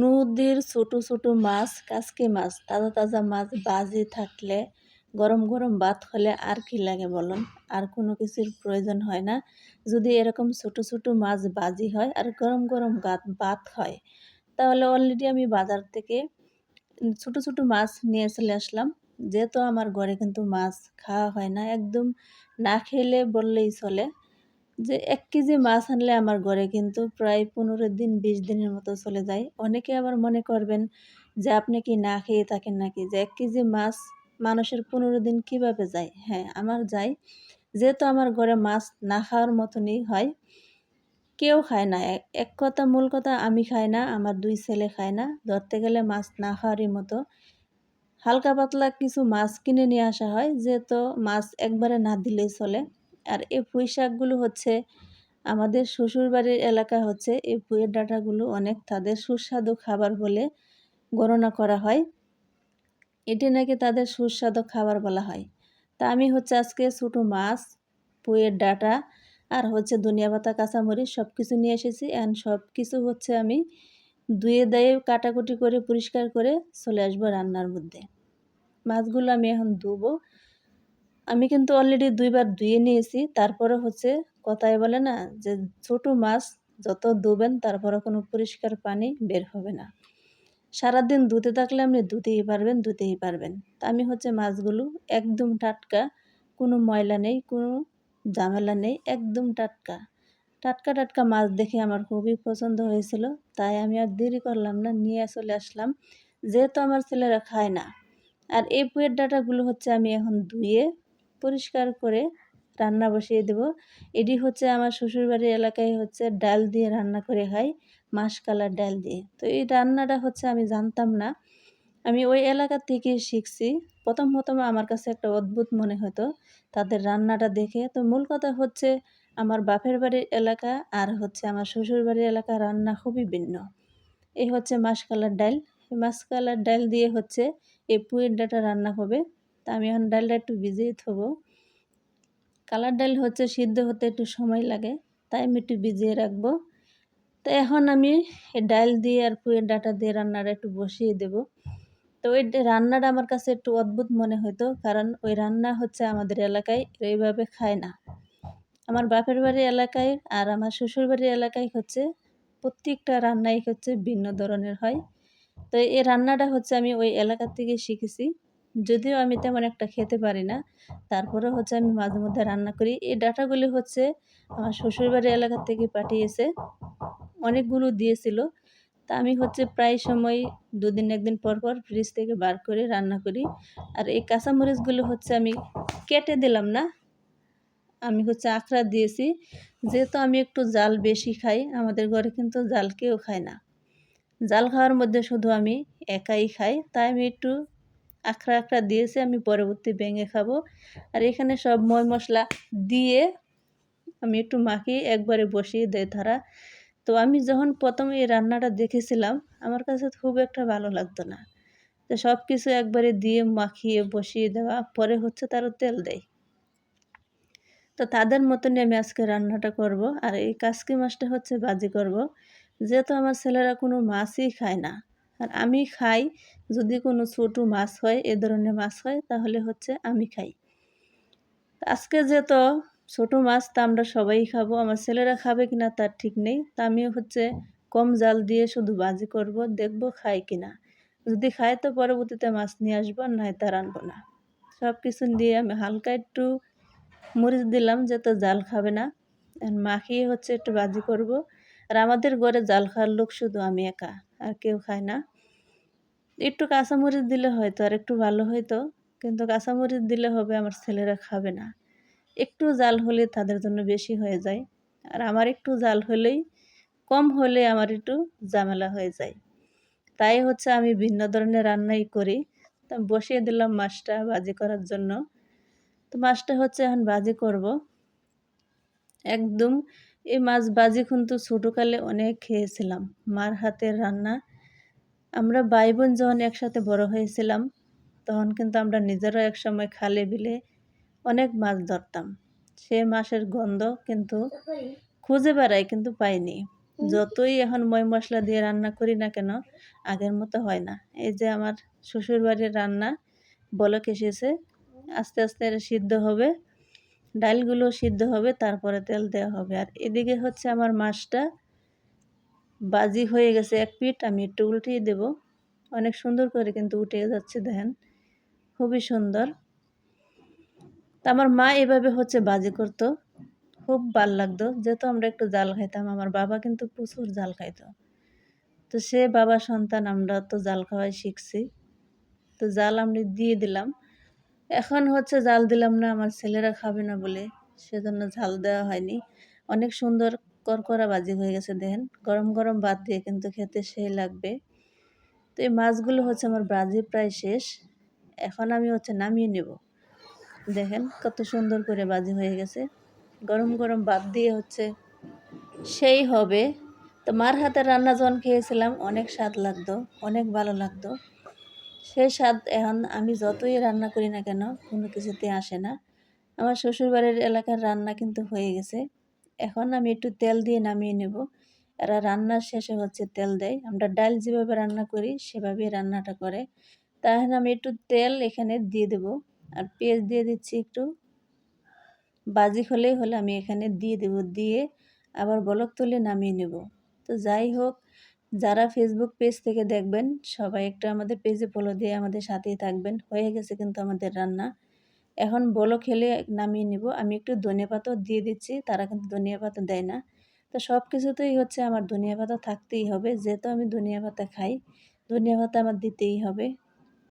নদীর ছোট ছোট মাছ কাসকি মাছ, তাজা তাজা মাছ বাজি থাকলে, গরম গরম ভাত হলে আর কি লাগে বলুন? আর কোনো কিছুর প্রয়োজন হয় না। যদি এরকম ছোট ছোট মাছ বাজি হয় আর গরম গরম ভাত হয়, তাহলে অলরেডি আমি বাজার থেকে ছোট ছোট মাছ নিয়ে চলে আসলাম। যেহেতু আমার ঘরে কিন্তু মাছ খাওয়া হয় না, একদম না খেলে বললেই চলে। যে এক কেজি মাছ আনলে আমার ঘরে কিন্তু প্রায় পনেরো দিন, বিশ দিনের মতো চলে যায়। অনেকে আবার মনে করবেন যে আপনি কি না খেয়ে থাকেন নাকি? যে এক কেজি মাছ মানুষের পনেরো দিন কীভাবে যায়? হ্যাঁ আমার যায়। যেহেতু আমার ঘরে মাছ না খাওয়ার মতনই হয়, কেউ খায় না। এক কথা, মূল কথা, আমি খাই না, আমার দুই ছেলে খায় না। ধরতে গেলে মাছ না খাওয়ারই মতো। হালকা পাতলা কিছু মাছ কিনে নিয়ে আসা হয়, যেহেতু মাছ একবারে না দিলেই চলে। আর এই পুঁই শাকগুলো হচ্ছে আমাদের শ্বশুরবাড়ির এলাকা হচ্ছে, এই পুঁইয়ের ডাঁটাগুলো অনেক তাদের সুস্বাদু খাবার বলে গণনা করা হয়। এটি নাকি তাদের সুস্বাদু খাবার বলা হয়। তা আমি হচ্ছে আজকে ছোটো মাছ, পুঁইয়ের ডাঁটা আর হচ্ছে ধনিয়া পাতা, কাঁচামরিচ সব কিছু নিয়ে এসেছি অ্যান্ড সব কিছু হচ্ছে আমি ধুয়ে দিয়ে কাটাকুটি করে পরিষ্কার করে চলে আসব রান্নার মধ্যে। মাছগুলো আমি এখন ধুবো। আমি কিন্তু অলরেডি দুইবার ধুয়ে নিয়েছি। তারপরে হচ্ছে কথায় বলে না যে, ছোট মাছ যত ধুবেন তারপরে কোনো পরিষ্কার পানি বের হবে না। সারাদিন ধুতে থাকলে আপনি ধুতেই পারবেন ধুতেই পারবেন। তা আমি হচ্ছে মাছগুলো একদম টাটকা, কোনো ময়লা নেই, কোনো ঝামেলা নেই, একদম টাটকা। টাটকা টাটকা মাছ দেখে আমার খুবই পছন্দ হয়েছিল। তাই আমি আর দেরি করলাম না, নিয়ে চলে আসলাম। যেহেতু আমার ছেলেরা খায় না। আর এই পুয়ের ডাটাগুলো হচ্ছে আমি এখন ধুয়ে পরিষ্কার করে রান্না বসিয়ে দেব। এটি হচ্ছে আমার শ্বশুরবাড়ির এলাকায় হচ্ছে ডাল দিয়ে রান্না করে খাই মাসকালার ডাল দিয়ে। তো এই রান্নাটা হচ্ছে আমি জানতাম না। আমি ওই এলাকা থেকে শিখছি। প্রথম প্রথম আমার কাছে একটা অদ্ভুত মনে হতো তাদের রান্নাটা দেখে। তো মূল কথা হচ্ছে আমার বাপের বাড়ির এলাকা আর হচ্ছে আমার শ্বশুর বাড়ির এলাকা রান্না খুবই ভিন্ন। এই হচ্ছে মাসকালার ডাল। মাসকালার ডাল দিয়ে হচ্ছে এই পুয়ের ডাটা রান্না হবে। তা আমি এখন ডালটা একটু ভিজিয়ে থবো। কালার ডাল হচ্ছে সিদ্ধ হতে একটু সময় লাগে, তাই আমি একটু ভিজিয়ে রাখব। তো এখন আমি ডাল দিয়ে আর পুয়ের ডাটা দিয়ে রান্নাটা একটু বসিয়ে দেব। তো ওই রান্নাটা আমার কাছে একটু অদ্ভুত মনে হতো কারণ ওই রান্না হচ্ছে আমাদের এলাকায় এইভাবে খায় না। আমার বাপের বাড়ির এলাকায় আর আমার শ্বশুর বাড়ির এলাকায় হচ্ছে প্রত্যেকটা রান্নাই হচ্ছে ভিন্ন ধরনের হয়। তো এই রান্নাটা হচ্ছে আমি ওই এলাকা থেকে শিখেছি। যদিও আমি তেমন একটা খেতে পারি না তারপরে হচ্ছে আমি মাঝে মধ্যে রান্না করি। এই ডাটাগুলি হচ্ছে আমার শ্বশুরবাড়ি এলাকা থেকে পাঠিয়েছে, অনেকগুলো দিয়েছিল। তা আমি হচ্ছে প্রায় সময় দুদিন একদিন পর পর ফ্রিজ থেকে বার করে রান্না করি। আর এই কাঁচামরিচগুলো হচ্ছে আমি কেটে দিলাম না, আমি হচ্ছে আখড়া দিয়েছি। যেহেতু আমি একটু জাল বেশি খাই, আমাদের ঘরে কিন্তু জাল কেউ খায় না। জাল খাওয়ার মধ্যে শুধু আমি একাই খাই, তাই আমি একটু আখড়া আখড়া দিয়েছে, আমি পরবর্তী ভেঙে খাব। আর এখানে সব ময় মশলা দিয়ে আমি একটু মাখিয়ে একবারে বসিয়ে দেয় তারা তো আমি যখন প্রথম এই রান্নাটা দেখেছিলাম, আমার কাছে খুব একটা ভালো লাগতো না। তো সব কিছু একবারে দিয়ে মাখিয়ে বসিয়ে দেওয়া, পরে হচ্ছে তারও তেল দেয় তো তাদের মতনই আমি আজকে রান্নাটা করব। আর এই কাসকি মাছটা হচ্ছে বাজি করব। যেহেতু আমার ছেলেরা কোনো মাছই খায় না আর আমি খাই। যদি কোনো ছোটো মাছ হয়, এ ধরনের মাছ হয়, তাহলে হচ্ছে আমি খাই। আজকে যেহেতু ছোটো মাছ, তা আমরা সবাই খাব। আমার ছেলেরা খাবে কিনা তার ঠিক নেই। তা আমিও হচ্ছে কম জাল দিয়ে শুধু বাজি করব, দেখব খায় কিনা। যদি খায়, তো পরবর্তীতে মাছ নিয়ে আসব নয় তার আনব না। সব কিছু দিয়ে আমি হালকা একটু মরিচ দিলাম, যাতে জাল খাবে না। মাখিয়ে হচ্ছে একটু বাজি করব। আর আমাদের ঘরে জাল খাওয়ার লোক শুধু আমি একা। আর কেউ খায় না। একটু কাঁচামরিচ দিলে হয়তো, আর একটু ভালো হয়তো, কিন্তু কাঁচামরিচ দিলে হবে আমার ছেলেরা খাবে না। একটু জাল হলে তাদের জন্য বেশি হয়ে যায়। আর আমার একটু জাল হলেই, কম হলে আমার একটু ঝামেলা হয়ে যায়। তাই হচ্ছে আমি ভিন্ন ধরনের রান্নাই করি। তা বসিয়ে দিলাম মাছটা বাজি করার জন্য। তো মাছটা হচ্ছে এখন বাজি করব। একদম এই মাছ বাজি কিন্তু ছোটোকালে অনেক খেয়েছিলাম। মার হাতের রান্না। আমরা ভাই বোন যখন একসাথে বড় হয়েছিলাম, তখন কিন্তু আমরা নিজেরাও একসময় খালে বিলে অনেক মাছ ধরতাম। সে মাছের গন্ধ কিন্তু খুঁজে বেড়াই কিন্তু পাইনি। যতই এখন মই মশলা দিয়ে রান্না করি না কেন, আগের মতো হয় না। এই যে আমার শ্বশুরবাড়ির রান্না, বলক এসেছে, আস্তে আস্তে সিদ্ধ হবে। ডালগুলো সিদ্ধ হবে, তারপরে তেল দেওয়া হবে। আর এদিকে হচ্ছে আমার মাছটা বাজি হয়ে গেছে এক পিঠ, আমি একটু উল্টিয়ে দেব। অনেক সুন্দর করে কিন্তু উঠে যাচ্ছে, দেখেন। খুবই সুন্দর। তা আমার মা এভাবে হচ্ছে বাজি করতো। খুব ভালো লাগতো। যেহেতু আমরা একটু জাল খাইতাম, আমার বাবা কিন্তু প্রচুর জাল খাইতো। তো সে বাবা সন্তান, আমরা তো জাল খাওয়াই শিখছি। তো জাল আমি দিয়ে দিলাম। এখন হচ্ছে জাল দিলাম না, আমার ছেলেরা খাবে না বলে। সেজন্য ঝাল দেওয়া হয়নি। অনেক সুন্দর করকরা বাজি হয়ে গেছে, দেখেন। গরম গরম ভাত দিয়ে কিন্তু খেতে সেই লাগবে। তো এই মাছগুলো হচ্ছে আমার বাজি প্রায় শেষ। এখন আমি হচ্ছে নামিয়ে নেব। দেখেন কত সুন্দর করে বাজি হয়ে গেছে। গরম গরম ভাত দিয়ে হচ্ছে সেই হবে। তো মার হাতের রান্না যখন খেয়েছিলাম, অনেক স্বাদ লাগতো, অনেক ভালো লাগতো। সেই স্বাদ এখন আমি যতই রান্না করি না কেন, কোনো কিছুতে আসে না। আমার শ্বশুরবাড়ির এলাকার রান্না কিন্তু হয়ে গেছে। এখন আমি একটু তেল দিয়ে নামিয়ে নেব। এরা রান্নার শেষে হচ্ছে তেল দেয়। আমরা ডাল যেভাবে রান্না করি, সেভাবেই রান্নাটা করে। তাহলে আমি একটু তেল এখানে দিয়ে দেব। আর পেঁয়াজ দিয়ে দিচ্ছি একটু। বাজি হলেই হলে, আমি এখানে দিয়ে দেব। দিয়ে আবার বলক তুলে নামিয়ে নেব। তো যাই হোক যারা ফেসবুক পেজ থেকে দেখবেন, সবাই একটা আমাদের পেজে ফলো দিয়ে আমাদের সাথেই থাকবেন। হয়ে গেছে কিন্তু আমাদের রান্না। এখন বলো খেলে নামিয়ে নিব। আমি একটু ধনিয়া পাতাও দিয়ে দিচ্ছি, তারা কিন্তু ধনিয়া পাতা দেয় না। তো সব কিছুতেই হচ্ছে আমার ধনিয়া পাতা থাকতেই হবে। যেহেতু আমি ধনিয়া পাতা খাই, ধনিয়া পাতা আমার দিতেই হবে।